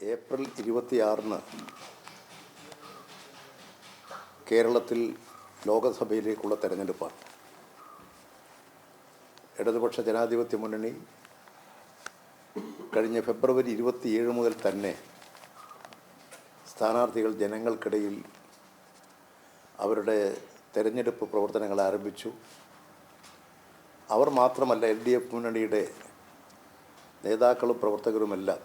April ഇരുപത്തിയാറിന് കേരളത്തിൽ ലോകസഭയിലേക്കുള്ള തെരഞ്ഞെടുപ്പാണ് ഇടതുപക്ഷ ജനാധിപത്യ മുന്നണി കഴിഞ്ഞ ഫെബ്രുവരി ഇരുപത്തിയേഴ് മുതൽ തന്നെ സ്ഥാനാർത്ഥികൾ ജനങ്ങൾക്കിടയിൽ അവരുടെ തെരഞ്ഞെടുപ്പ് പ്രവർത്തനങ്ങൾ ആരംഭിച്ചു. അവർ മാത്രമല്ല എൽ ഡി എഫ് മുന്നണിയുടെ നേതാക്കളും പ്രവർത്തകരുമെല്ലാം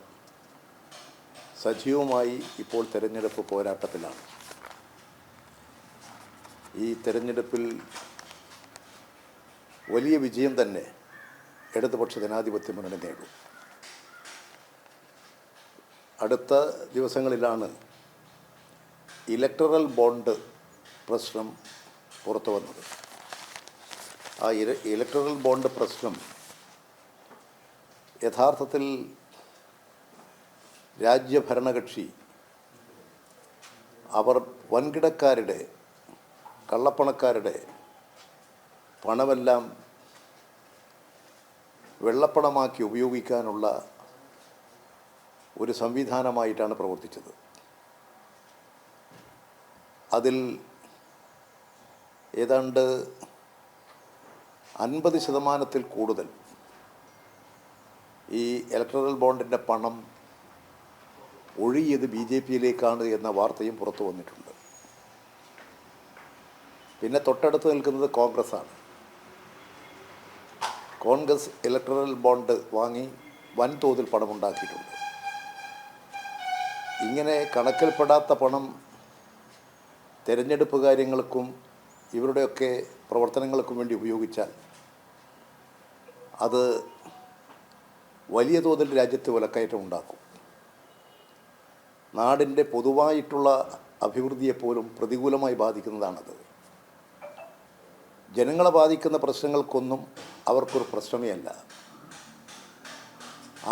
സജീവമായി ഇപ്പോൾ തെരഞ്ഞെടുപ്പ് പോരാട്ടത്തിലാണ്. ഈ തെരഞ്ഞെടുപ്പിൽ വലിയ വിജയം തന്നെ ഇടതുപക്ഷ ജനാധിപത്യ മുന്നണി നേടും. അടുത്ത ദിവസങ്ങളിലാണ് ഇലക്ടറൽ ബോണ്ട് പ്രശ്നം പുറത്തു വന്നത്. ആ ഇലക്ട്രൽ ബോണ്ട് പ്രശ്നം യഥാർത്ഥത്തിൽ രാജ്യഭരണകക്ഷി അവർ വൻകിടക്കാരുടെ കള്ളപ്പണക്കാരുടെ പണമെല്ലാം വെള്ളപ്പണമാക്കി ഉപയോഗിക്കാനുള്ള ഒരു സംവിധാനമായിട്ടാണ് പ്രവർത്തിച്ചത്. അതിൽ ഏതാണ്ട് അൻപത് ശതമാനത്തിൽ കൂടുതൽ ഈ ഇലക്ട്രൽ ബോണ്ടിന്റെ പണം ഒഴുകിയത് ബി ജെ പിയിലേക്കാണ് എന്ന വാർത്തയും പുറത്തു വന്നിട്ടുണ്ട്. പിന്നെ തൊട്ടടുത്ത് നിൽക്കുന്നത് കോൺഗ്രസ്സാണ്. കോൺഗ്രസ് ഇലക്ട്രൽ ബോണ്ട് വാങ്ങി വൻതോതിൽ പണമുണ്ടാക്കിയിട്ടുണ്ട്. ഇങ്ങനെ കണക്കിൽപ്പെടാത്ത പണം തിരഞ്ഞെടുപ്പ് കാര്യങ്ങൾക്കും ഇവരുടെയൊക്കെ പ്രവർത്തനങ്ങൾക്കും വേണ്ടി ഉപയോഗിച്ചാൽ അത് വലിയ തോതിൽ രാജ്യത്ത് വിലക്കയറ്റം ഉണ്ടാക്കും നാടിന്റെ പൊതുവായിട്ടുള്ള അഭിവൃദ്ധിയെപ്പോലും പ്രതികൂലമായി ബാധിക്കുന്നതാണത്. ജനങ്ങളെ ബാധിക്കുന്ന പ്രശ്നങ്ങൾക്കൊന്നും അവർക്കൊരു പ്രശ്നമേ അല്ല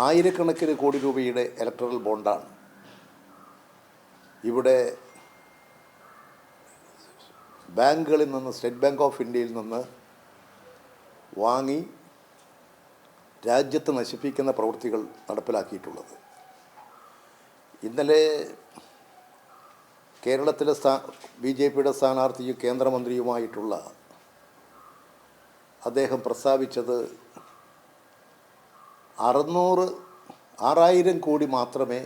ആയിരക്കണക്കിന് കോടി രൂപയുടെ ഇലക്ട്രൽ ബോണ്ടാണ് ഇവിടെ ബാങ്കുകളിൽ നിന്ന് സ്റ്റേറ്റ് ബാങ്ക് ഓഫ് ഇന്ത്യയിൽ നിന്ന് വാങ്ങി രാജ്യത്ത് നശിപ്പിക്കുന്ന പ്രവൃത്തികൾ നടപ്പിലാക്കിയിട്ടുള്ളത്. ഇന്നലെ കേരളത്തിലെ സ്ഥാ ബി ജെ പിയുടെ സ്ഥാനാർത്ഥിയും കേന്ദ്രമന്ത്രിയുമായിട്ടുള്ള അദ്ദേഹം പ്രസ്താവിച്ചത് അറുന്നൂറ് ആറായിരം കോടി മാത്രമേ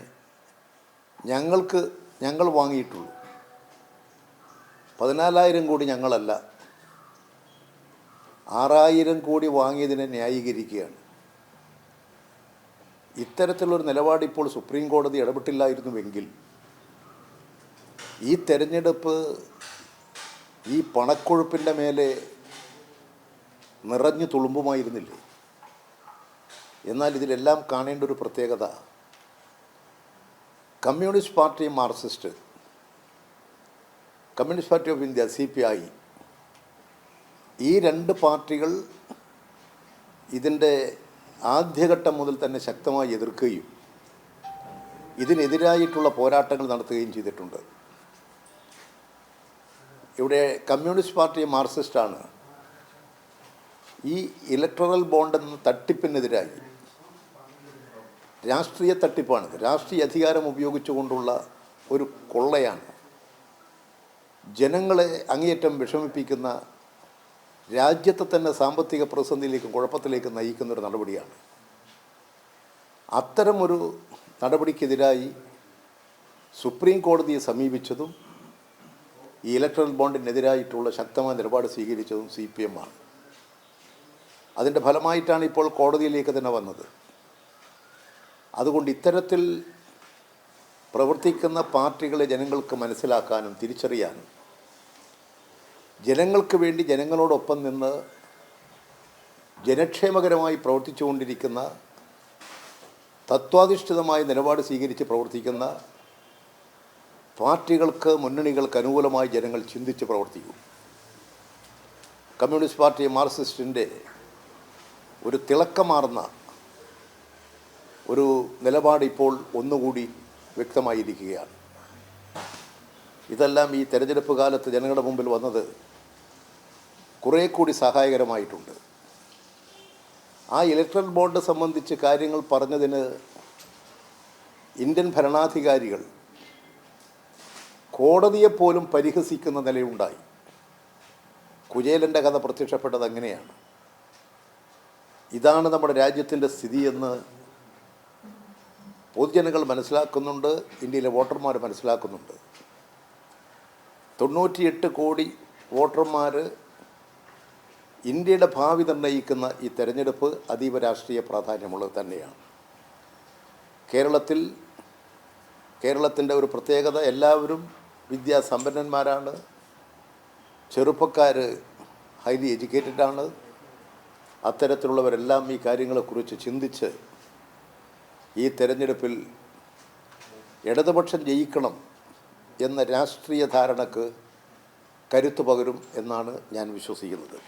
ഞങ്ങൾക്ക് ഞങ്ങൾ വാങ്ങിയിട്ടുള്ളൂ. പതിനാലായിരം കോടി ഞങ്ങളല്ല. ആറായിരം കോടി വാങ്ങിയതിനെ ന്യായീകരിക്കുകയാണ്. ഇത്തരത്തിലൊരു നിലപാട് ഇപ്പോൾ സുപ്രീം കോടതി ഇടപെട്ടില്ലായിരുന്നുവെങ്കിൽ ഈ തെരഞ്ഞെടുപ്പ് ഈ പണക്കൊഴുപ്പിന്റെ മേലെ നിറഞ്ഞു തുളുമ്പുമായിരുന്നില്ലേ? എന്നാൽ ഇതിലെല്ലാം കാണേണ്ട ഒരു പ്രത്യേകത Communist Party Marxist Communist Party of India C P I ഈ രണ്ട് പാർട്ടികൾ ഇതിന്റെ ആദ്യഘട്ടം മുതൽ തന്നെ ശക്തമായി എതിർക്കുകയും ഇതിനെതിരായിട്ടുള്ള പോരാട്ടങ്ങൾ നടത്തുകയും ചെയ്തിട്ടുണ്ട്. ഇവിടെ കമ്മ്യൂണിസ്റ്റ് പാർട്ടി മാർക്സിസ്റ്റാണ് ഈ ഇലക്ട്രൽ ബോണ്ട് എന്ന തട്ടിപ്പിനെതിരായി രാഷ്ട്രീയ തട്ടിപ്പാണ്. രാഷ്ട്രീയ അധികാരം ഉപയോഗിച്ചുകൊണ്ടുള്ള ഒരു കൊള്ളയാണ്. ജനങ്ങളെ അങ്ങേയറ്റം വിഷമിപ്പിക്കുന്ന രാജ്യത്തെ തന്നെ സാമ്പത്തിക പ്രതിസന്ധിയിലേക്കും കുഴപ്പത്തിലേക്കും നയിക്കുന്നൊരു നടപടിയാണ്. അത്തരമൊരു നടപടിക്കെതിരായി സുപ്രീം കോടതിയെ സമീപിച്ചതും ഈ ഇലക്ട്രൽ ബോണ്ടിനെതിരായിട്ടുള്ള ശക്തമായ നിലപാട് സ്വീകരിച്ചതും സി പി എം ആണ്. അതിന്റെ ഫലമായിട്ടാണ് ഇപ്പോൾ കോടതിയിലേക്ക് തന്നെ വന്നത്. അതുകൊണ്ട് ഇത്തരത്തിൽ പ്രവർത്തിക്കുന്ന പാർട്ടികളെ ജനങ്ങൾക്ക് മനസ്സിലാക്കാനും തിരിച്ചറിയാനും ജനങ്ങൾക്ക് വേണ്ടി ജനങ്ങളോടൊപ്പം നിന്ന് ജനക്ഷേമകരമായി പ്രവർത്തിച്ചുകൊണ്ടിരിക്കുന്ന തത്വാധിഷ്ഠിതമായ നിലപാട് സ്വീകരിച്ച് പ്രവർത്തിക്കുന്ന പാർട്ടികൾക്ക് മുന്നണികൾക്ക് അനുകൂലമായി ജനങ്ങൾ ചിന്തിച്ച് പ്രവർത്തിക്കും. കമ്മ്യൂണിസ്റ്റ് പാർട്ടി മാർക്സിസ്റ്റിന്റെ ഒരു തിളക്കമാർന്ന ഒരു നിലപാട് ഇപ്പോൾ ഒന്നുകൂടി വ്യക്തമായിരിക്കുകയാണ്. ഇതെല്ലാം ഈ തെരഞ്ഞെടുപ്പ് കാലത്ത് ജനങ്ങളുടെ മുമ്പിൽ വന്നത് കുറേ കൂടി സഹായകരമായിട്ടുണ്ട്. ആ ഇലക്ട്രൽ ബോർഡ് സംബന്ധിച്ച് കാര്യങ്ങൾ പറഞ്ഞതിന് ഇന്ത്യൻ ഭരണാധികാരികൾ കോടതിയെപ്പോലും പരിഹസിക്കുന്ന നിലയുണ്ടായി. കുചേലന്റെ കഥ പ്രത്യക്ഷപ്പെട്ടത് അങ്ങനെയാണ്. ഇതാണ് നമ്മുടെ രാജ്യത്തിന്റെ സ്ഥിതിയെന്ന് പൊതുജനങ്ങൾ മനസ്സിലാക്കുന്നുണ്ട് ഇന്ത്യയിലെ വോട്ടർമാർ മനസ്സിലാക്കുന്നുണ്ട്. തൊണ്ണൂറ്റിയെട്ട് കോടി വോട്ടർമാർ ഇന്ത്യയുടെ ഭാവി നിർണയിക്കുന്ന ഈ തെരഞ്ഞെടുപ്പ് അതീവ രാഷ്ട്രീയ പ്രാധാന്യമുള്ളത് തന്നെയാണ്. കേരളത്തിൽ കേരളത്തിന്റെ ഒരു പ്രത്യേകത എല്ലാവരും വിദ്യാസമ്പന്നന്മാരാണ്. ചെറുപ്പക്കാർ ഹൈലി എഡ്യൂക്കേറ്റഡ് ആണ് അത്തരത്തിലുള്ളവരെല്ലാം ഈ കാര്യങ്ങളെക്കുറിച്ച് ചിന്തിച്ച് ഈ തെരഞ്ഞെടുപ്പിൽ ഇടതുപക്ഷം ജയിക്കണം എന്ന രാഷ്ട്രീയ ധാരണക്ക് കരുത്തു പകരും എന്നാണ് ഞാൻ വിശ്വസിക്കുന്നത്.